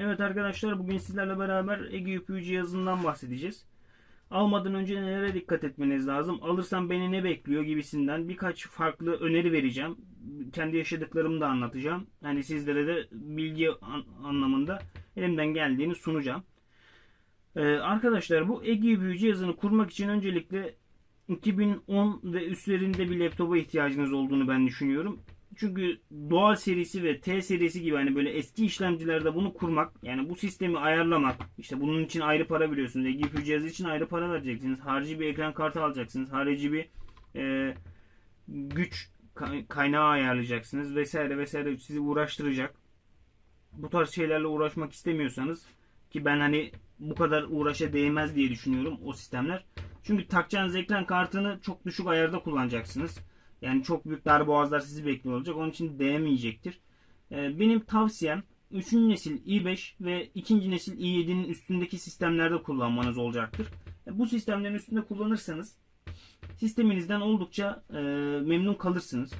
Evet arkadaşlar bugün sizlerle beraber Ege UPU cihazından bahsedeceğiz. Almadan önce nelere dikkat etmeniz lazım? Alırsam beni ne bekliyor gibisinden birkaç farklı öneri vereceğim. Kendi yaşadıklarımı da anlatacağım. Yani sizlere de bilgi an- anlamında elimden geldiğini sunacağım. Ee, arkadaşlar bu Ege UPU cihazını kurmak için öncelikle 2010 ve üstlerinde bir laptopa ihtiyacınız olduğunu ben düşünüyorum. Çünkü doğal serisi ve T serisi gibi hani böyle eski işlemcilerde bunu kurmak yani bu sistemi ayarlamak işte bunun için ayrı para veriyorsunuz. EGPU cihazı için ayrı para vereceksiniz. Harici bir ekran kartı alacaksınız. Harici bir e, güç kay- kaynağı ayarlayacaksınız vesaire vesaire sizi uğraştıracak. Bu tarz şeylerle uğraşmak istemiyorsanız ki ben hani bu kadar uğraşa değmez diye düşünüyorum o sistemler. Çünkü takacağınız ekran kartını çok düşük ayarda kullanacaksınız. Yani çok büyük darboğazlar sizi bekliyor olacak. Onun için değmeyecektir. Ee, benim tavsiyem 3. nesil i5 ve 2. nesil i7'nin üstündeki sistemlerde kullanmanız olacaktır. E, Bu sistemlerin üstünde kullanırsanız sisteminizden oldukça e, memnun kalırsınız.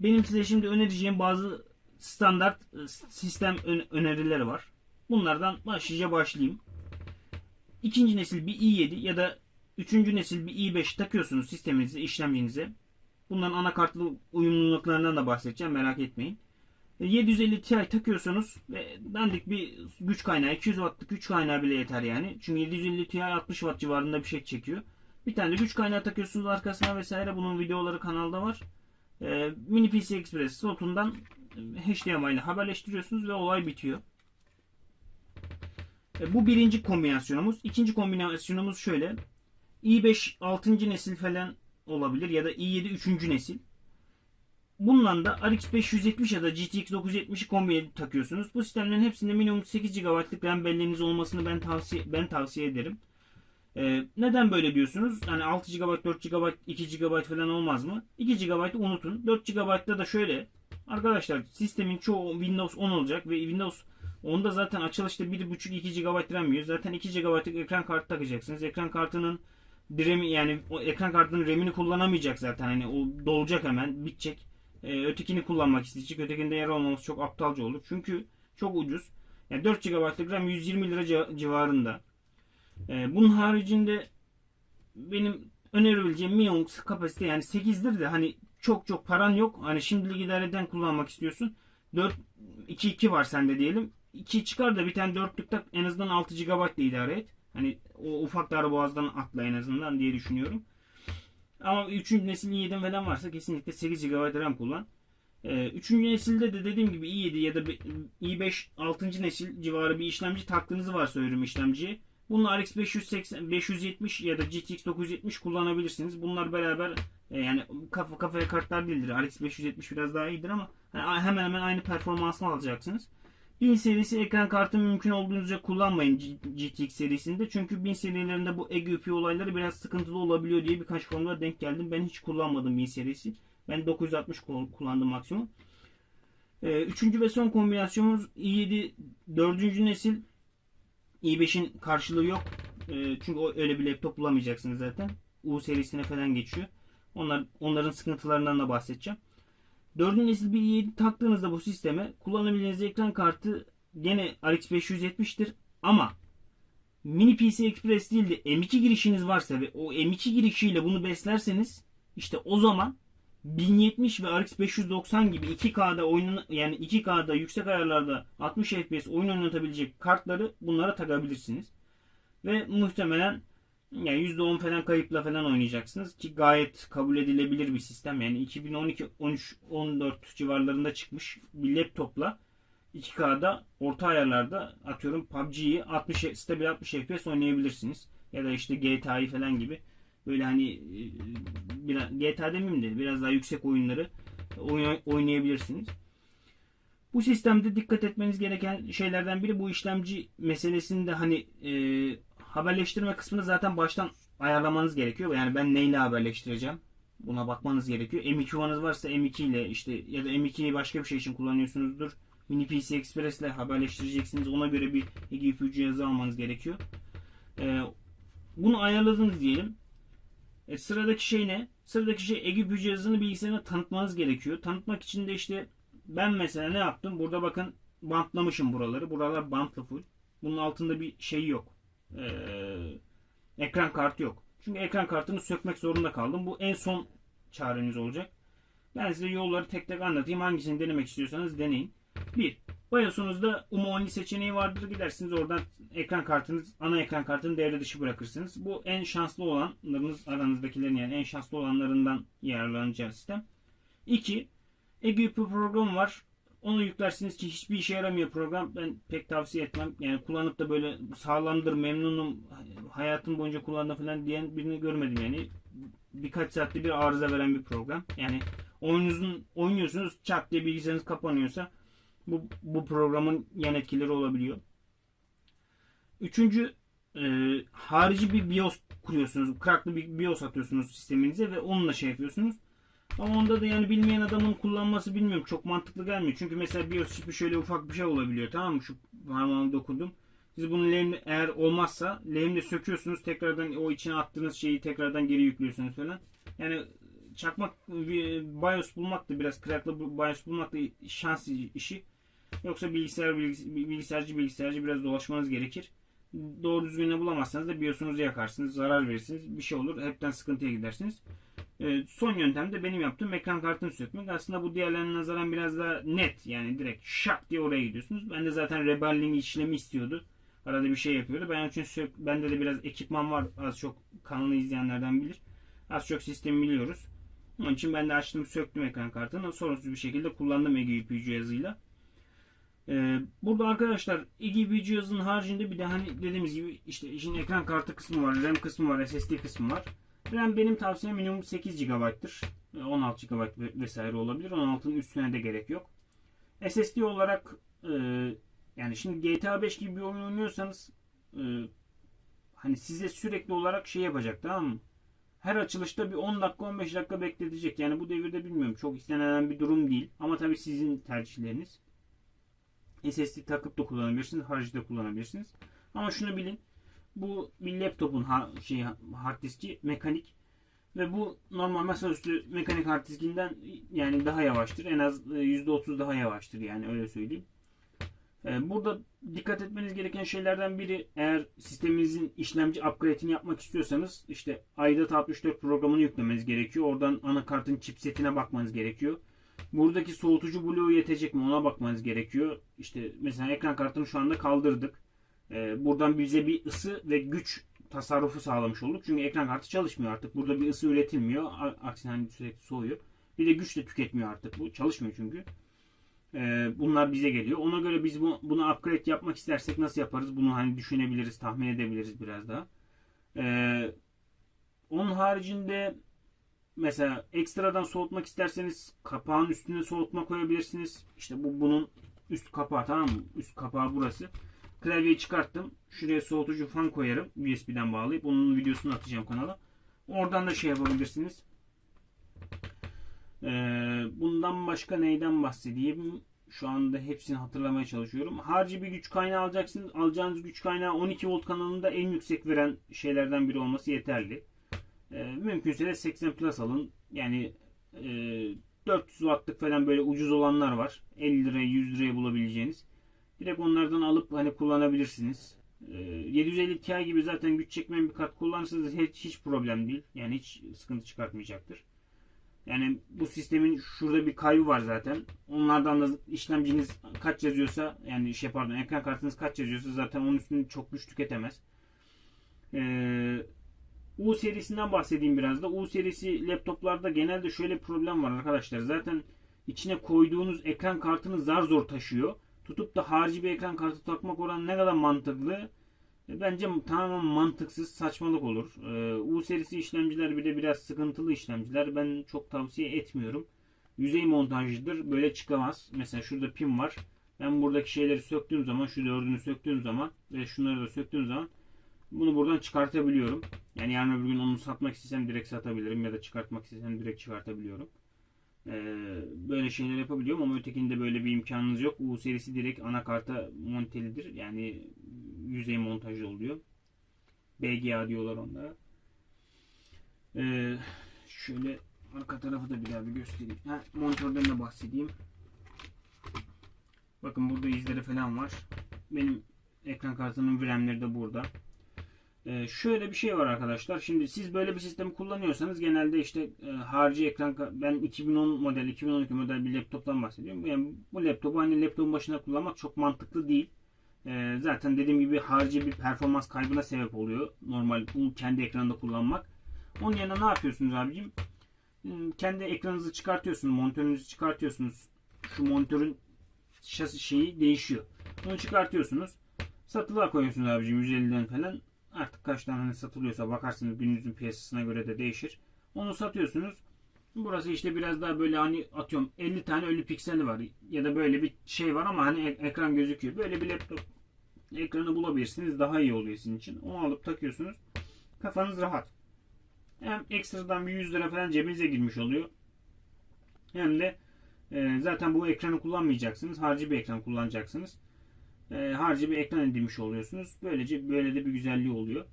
Benim size şimdi önereceğim bazı standart e, sistem ön- önerileri var. Bunlardan başlıca başlayayım. İkinci nesil bir i7 ya da üçüncü nesil bir i5 takıyorsunuz sisteminize, işlemcinize. Bunların anakartlı uyumluluklarından da bahsedeceğim merak etmeyin. E, 750 Ti takıyorsunuz ve dandik bir güç kaynağı 200 wattlık güç kaynağı bile yeter yani. Çünkü 750 Ti 60 watt civarında bir şey çekiyor. Bir tane de güç kaynağı takıyorsunuz arkasına vesaire. Bunun videoları kanalda var. E, Mini PC Express slotundan e, HDMI ile haberleştiriyorsunuz ve olay bitiyor. E, bu birinci kombinasyonumuz. İkinci kombinasyonumuz şöyle. i5 6. nesil falan olabilir ya da i7 3. nesil. Bununla da RX 570 ya da GTX 970'i kombine takıyorsunuz. Bu sistemlerin hepsinde minimum 8 GB'lık RAM belleğiniz olmasını ben tavsiye ben tavsiye ederim. Ee, neden böyle diyorsunuz? Hani 6 GB, 4 GB, 2 GB falan olmaz mı? 2 GB'ı unutun. 4 GB'da da şöyle. Arkadaşlar sistemin çoğu Windows 10 olacak ve Windows 10'da zaten açılışta 1.5-2 GB RAM yiyor. Zaten 2 GB'lık ekran kartı takacaksınız. Ekran kartının DRAM'i yani o ekran kartının RAM'ini kullanamayacak zaten. Hani o dolacak hemen, bitecek. Ee, ötekini kullanmak isteyecek. Ötekinde yer olmaması çok aptalca olur. Çünkü çok ucuz. Yani 4 GB'lık RAM 120 lira ci- civarında. Ee, bunun haricinde benim önerebileceğim minimum kapasite yani 8'dir de hani çok çok paran yok. Hani şimdilik idareden kullanmak istiyorsun. 4 2 2 var sende diyelim. 2 çıkar da bir tane dörtlükte en azından 6 GB ile idare et. Hani o ufak darboğazdan atla en azından diye düşünüyorum. Ama 3. nesil i7 falan varsa kesinlikle 8 GB RAM kullan. 3. nesilde de dediğim gibi i7 ya da be- i5 6. nesil civarı bir işlemci taktığınız varsa ürün işlemciye. Bunun RX 580, 570 ya da GTX 970 kullanabilirsiniz. Bunlar beraber e, yani kafa kafaya kartlar değildir. RX 570 biraz daha iyidir ama hemen hemen aynı performansını alacaksınız. 1000 serisi ekran kartı mümkün olduğunca kullanmayın GTX serisinde. Çünkü 1000 serilerinde bu EGP olayları biraz sıkıntılı olabiliyor diye birkaç konuda denk geldim. Ben hiç kullanmadım 1000 serisi. Ben 960 kul- kullandım maksimum. Ee, üçüncü ve son kombinasyonumuz i7 dördüncü nesil i5'in karşılığı yok. Ee, çünkü öyle bir laptop bulamayacaksınız zaten. U serisine falan geçiyor. Onlar onların sıkıntılarından da bahsedeceğim. Dördüncü nesil bir i7 taktığınızda bu sisteme kullanabileceğiniz ekran kartı gene RX 570'tir ama Mini PC Express değil de M2 girişiniz varsa ve o M2 girişiyle bunu beslerseniz işte o zaman 1070 ve RX 590 gibi 2K'da oyun yani 2K'da yüksek ayarlarda 60 FPS oyun oynatabilecek kartları bunlara takabilirsiniz. Ve muhtemelen yani %10 falan kayıpla falan oynayacaksınız ki gayet kabul edilebilir bir sistem. Yani 2012 13 14 civarlarında çıkmış bir laptopla 2K'da orta ayarlarda atıyorum PUBG'yi 60 stabil 60 FPS oynayabilirsiniz. Ya da işte GTA'yı falan gibi böyle hani e, biraz GTA demeyeyim de biraz daha yüksek oyunları oyn- oynayabilirsiniz. Bu sistemde dikkat etmeniz gereken şeylerden biri bu işlemci meselesinde hani e, haberleştirme kısmını zaten baştan ayarlamanız gerekiyor. Yani ben neyle haberleştireceğim? Buna bakmanız gerekiyor. M2 vanız varsa M2 ile işte ya da M2'yi başka bir şey için kullanıyorsunuzdur. Mini PC Express ile haberleştireceksiniz. Ona göre bir GPU cihazı almanız gerekiyor. E, bunu ayarladınız diyelim. E, sıradaki şey ne? Sıradaki şey EGPU cihazını bilgisayarına tanıtmanız gerekiyor. Tanıtmak için de işte ben mesela ne yaptım? Burada bakın bantlamışım buraları. Buralar bantlı full. Bunun altında bir şey yok. Ee, ekran kartı yok. Çünkü ekran kartını sökmek zorunda kaldım. Bu en son çareniz olacak. Ben size yolları tek tek anlatayım. Hangisini denemek istiyorsanız deneyin. 1. BIOS'unuzda UMO seçeneği vardır. Gidersiniz oradan ekran kartınız, ana ekran kartını devre dışı bırakırsınız. Bu en şanslı olanlarınız aranızdakilerin yani en şanslı olanlarından yararlanacağı sistem. 2. EGÜP programı var. Onu yüklersiniz ki hiçbir işe yaramıyor program. Ben pek tavsiye etmem. Yani kullanıp da böyle sağlamdır, memnunum, hayatım boyunca kullandım falan diyen birini görmedim yani. Birkaç saatte bir arıza veren bir program. Yani oyununuzun oynuyorsunuz çat diye bilgisayarınız kapanıyorsa bu, bu programın yan etkileri olabiliyor. Üçüncü e, harici bir BIOS kuruyorsunuz. Cracklı bir BIOS atıyorsunuz sisteminize ve onunla şey yapıyorsunuz. Ama onda da yani bilmeyen adamın kullanması bilmiyorum. Çok mantıklı gelmiyor. Çünkü mesela BIOS çipi şöyle ufak bir şey olabiliyor. Tamam mı? Şu parmağımı dokundum. Siz bunun lehimle eğer olmazsa lehimle söküyorsunuz. Tekrardan o içine attığınız şeyi tekrardan geri yüklüyorsunuz falan. Yani çakmak BIOS bulmak da biraz cracklı BIOS bulmak da şans işi. Yoksa bilgisayar bilgisayarcı bilgisayarcı biraz dolaşmanız gerekir. Doğru düzgün bulamazsanız da BIOS'unuzu yakarsınız, zarar verirsiniz. Bir şey olur. Hepten sıkıntıya gidersiniz. Ee, son yöntem de benim yaptığım ekran kartını sökmek. Aslında bu diğerlerine nazaran biraz daha net. Yani direkt şak diye oraya gidiyorsunuz. Ben de zaten rebelling işlemi istiyordu. Arada bir şey yapıyordu. Ben için sök, bende de biraz ekipman var. Az çok kanalı izleyenlerden bilir. Az çok sistemi biliyoruz. Onun için ben de açtım söktüm ekran kartını. Sorunsuz bir şekilde kullandım EGP cihazıyla. Ee, burada arkadaşlar EGP cihazının haricinde bir de hani dediğimiz gibi işte işin ekran kartı kısmı var, RAM kısmı var, SSD kısmı var. RAM benim tavsiyem minimum 8 GB'tır. 16 GB vesaire olabilir. 16'nın üstüne de gerek yok. SSD olarak e, yani şimdi GTA 5 gibi bir oyun oynuyorsanız e, hani size sürekli olarak şey yapacak tamam mı? Her açılışta bir 10 dakika 15 dakika bekletecek. Yani bu devirde bilmiyorum çok istenen bir durum değil. Ama tabii sizin tercihleriniz. SSD takıp da kullanabilirsiniz. Harici de kullanabilirsiniz. Ama şunu bilin. Bu bir laptopun ha, şey, hard diski mekanik ve bu normal masaüstü mekanik hard diskinden yani daha yavaştır. En az %30 daha yavaştır yani öyle söyleyeyim. Ee, burada dikkat etmeniz gereken şeylerden biri eğer sisteminizin işlemci upgrade'ini yapmak istiyorsanız işte IDAT 64 programını yüklemeniz gerekiyor. Oradan anakartın chipsetine bakmanız gerekiyor. Buradaki soğutucu bloğu yetecek mi ona bakmanız gerekiyor. İşte mesela ekran kartını şu anda kaldırdık. Ee, buradan bize bir ısı ve güç tasarrufu sağlamış olduk. Çünkü ekran kartı çalışmıyor artık. Burada bir ısı üretilmiyor. Aksine hani sürekli soğuyor. Bir de güç de tüketmiyor artık bu. Çalışmıyor çünkü. Ee, bunlar bize geliyor. Ona göre biz bu, bunu upgrade yapmak istersek nasıl yaparız? Bunu hani düşünebiliriz, tahmin edebiliriz biraz daha. Ee, onun haricinde mesela ekstradan soğutmak isterseniz kapağın üstüne soğutma koyabilirsiniz. İşte bu bunun üst kapağı tamam mı? Üst kapağı burası. Klavyeyi çıkarttım. Şuraya soğutucu fan koyarım. USB'den bağlayıp onun videosunu atacağım kanala. Oradan da şey yapabilirsiniz. Ee, bundan başka neyden bahsedeyim? Şu anda hepsini hatırlamaya çalışıyorum. Harcı bir güç kaynağı alacaksınız. Alacağınız güç kaynağı 12 volt kanalında en yüksek veren şeylerden biri olması yeterli. Ee, mümkünse de 80 plus alın. Yani e, 400 wattlık falan böyle ucuz olanlar var. 50 liraya 100 liraya bulabileceğiniz. Direkt onlardan alıp hani kullanabilirsiniz. Ee, 750 Ti gibi zaten güç çekmeyen bir kart kullanırsanız hiç, hiç problem değil. Yani hiç sıkıntı çıkartmayacaktır. Yani bu sistemin şurada bir kaybı var zaten. Onlardan da işlemciniz kaç yazıyorsa yani şey pardon ekran kartınız kaç yazıyorsa zaten onun üstünü çok güç tüketemez. Ee, U serisinden bahsedeyim biraz da. U serisi laptoplarda genelde şöyle problem var arkadaşlar. Zaten içine koyduğunuz ekran kartını zar zor taşıyor. Tutup da harici bir ekran kartı takmak oran ne kadar mantıklı? E, bence tamamen mantıksız, saçmalık olur. Ee, U serisi işlemciler bir de biraz sıkıntılı işlemciler. Ben çok tavsiye etmiyorum. Yüzey montajlıdır. Böyle çıkamaz. Mesela şurada pin var. Ben buradaki şeyleri söktüğüm zaman, şu dördünü söktüğüm zaman ve şunları da söktüğüm zaman bunu buradan çıkartabiliyorum. Yani yarın öbür gün onu satmak istesem direkt satabilirim ya da çıkartmak istesem direkt çıkartabiliyorum. Ee, böyle şeyler yapabiliyorum ama ötekinde böyle bir imkanınız yok. U serisi direkt anakarta montelidir. Yani yüzey montajı oluyor. BGA diyorlar onlara. Ee, şöyle arka tarafı da bir daha bir göstereyim. Ha, monitörden de bahsedeyim. Bakın burada izleri falan var. Benim ekran kartının VRAM'leri de burada. Ee, şöyle bir şey var arkadaşlar. Şimdi siz böyle bir sistemi kullanıyorsanız genelde işte e, harici ekran ben 2010 model 2012 model bir laptoptan bahsediyorum. Yani bu laptopu hani laptopun başına kullanmak çok mantıklı değil. Ee, zaten dediğim gibi harici bir performans kaybına sebep oluyor. Normal bunu kendi ekranında kullanmak. Onun yerine ne yapıyorsunuz abicim? Hmm, Kendi ekranınızı çıkartıyorsunuz, monitörünüzü çıkartıyorsunuz. Şu monitörün şasi şeyi değişiyor. Onu çıkartıyorsunuz. Satılığa koyuyorsunuz abicim 150'den falan. Artık kaç tane hani satılıyorsa bakarsınız gününüzün piyasasına göre de değişir. Onu satıyorsunuz. Burası işte biraz daha böyle hani atıyorum 50 tane ölü pikseli var ya da böyle bir şey var ama hani ek- ekran gözüküyor. Böyle bir laptop ekranı bulabilirsiniz daha iyi oluyor sizin için. Onu alıp takıyorsunuz. Kafanız rahat. Hem ekstradan bir 100 lira falan cebinize girmiş oluyor. Hem de e, zaten bu ekranı kullanmayacaksınız. Harcı bir ekran kullanacaksınız. E, harcı bir ekran edinmiş oluyorsunuz. Böylece böyle de bir güzelliği oluyor.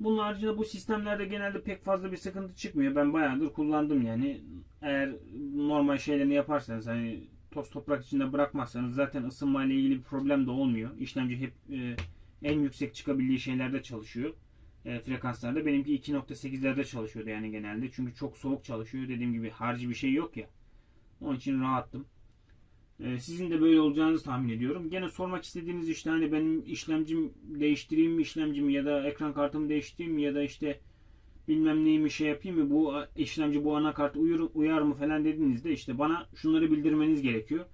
Bunun haricinde bu sistemlerde genelde pek fazla bir sıkıntı çıkmıyor. Ben bayağıdır kullandım yani. Eğer normal şeylerini yaparsanız hani toz toprak içinde bırakmazsanız zaten ısınma ile ilgili bir problem de olmuyor. İşlemci hep e, en yüksek çıkabildiği şeylerde çalışıyor. E, frekanslarda. Benimki 2.8'lerde çalışıyordu yani genelde. Çünkü çok soğuk çalışıyor. Dediğim gibi harcı bir şey yok ya. Onun için rahattım. E, sizin de böyle olacağınızı tahmin ediyorum. Gene sormak istediğiniz işte hani benim işlemcim değiştireyim mi işlemcimi ya da ekran kartımı değiştireyim mi ya da işte bilmem neyimi şey yapayım mı bu işlemci bu anakart uyur, uyar mı falan dediğinizde işte bana şunları bildirmeniz gerekiyor.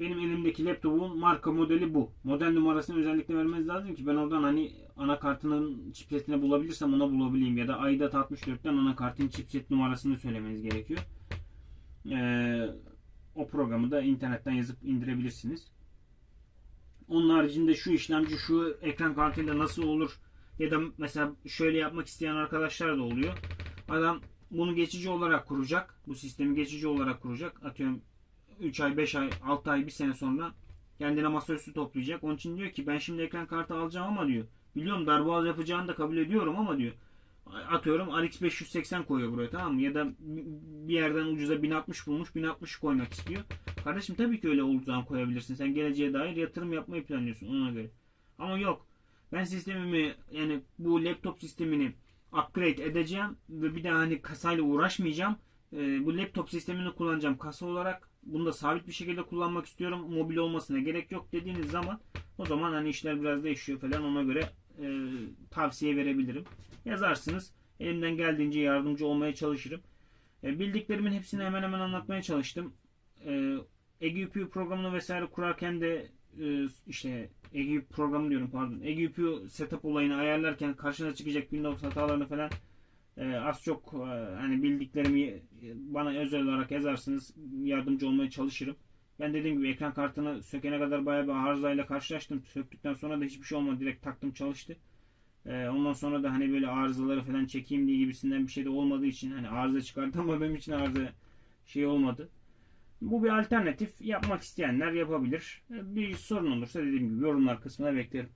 Benim elimdeki laptopun marka modeli bu. Model numarasını özellikle vermeniz lazım ki ben oradan hani anakartının chipsetini bulabilirsem ona bulabileyim ya da aidat 64'ten anakartın chipset numarasını söylemeniz gerekiyor. Ee, o programı da internetten yazıp indirebilirsiniz. Onun haricinde şu işlemci şu ekran kartıyla nasıl olur ya da mesela şöyle yapmak isteyen arkadaşlar da oluyor. Adam bunu geçici olarak kuracak. Bu sistemi geçici olarak kuracak. Atıyorum 3 ay, 5 ay, 6 ay, 1 sene sonra kendine masaüstü toplayacak. Onun için diyor ki ben şimdi ekran kartı alacağım ama diyor. Biliyorum darboğaz yapacağını da kabul ediyorum ama diyor. Atıyorum RX 580 koyuyor buraya tamam mı? Ya da bir yerden ucuza 1060 bulmuş 1060 koymak istiyor. Kardeşim tabii ki öyle olduğu koyabilirsin. Sen geleceğe dair yatırım yapmayı planlıyorsun ona göre. Ama yok. Ben sistemimi yani bu laptop sistemini upgrade edeceğim ve bir daha hani kasayla uğraşmayacağım. Ee, bu laptop sistemini kullanacağım kasa olarak. Bunu da sabit bir şekilde kullanmak istiyorum. Mobil olmasına gerek yok dediğiniz zaman o zaman hani işler biraz değişiyor falan ona göre e, tavsiye verebilirim. Yazarsınız. Elimden geldiğince yardımcı olmaya çalışırım. E, bildiklerimin hepsini hemen hemen anlatmaya çalıştım. E, EGÜPÜ programını vesaire kurarken de e, işte EGÜPÜ programı diyorum pardon. EGÜPÜ setup olayını ayarlarken karşına çıkacak Windows hatalarını falan e, az çok e, hani bildiklerimi bana özel olarak yazarsınız. Yardımcı olmaya çalışırım. Ben dediğim gibi ekran kartını sökene kadar bayağı bir arızayla karşılaştım. Söktükten sonra da hiçbir şey olmadı. Direkt taktım çalıştı. Ee, ondan sonra da hani böyle arızaları falan çekeyim diye gibisinden bir şey de olmadığı için hani arıza çıkartamadığım için arıza şey olmadı. Bu bir alternatif. Yapmak isteyenler yapabilir. Ee, Bir sorun olursa dediğim gibi yorumlar kısmına beklerim.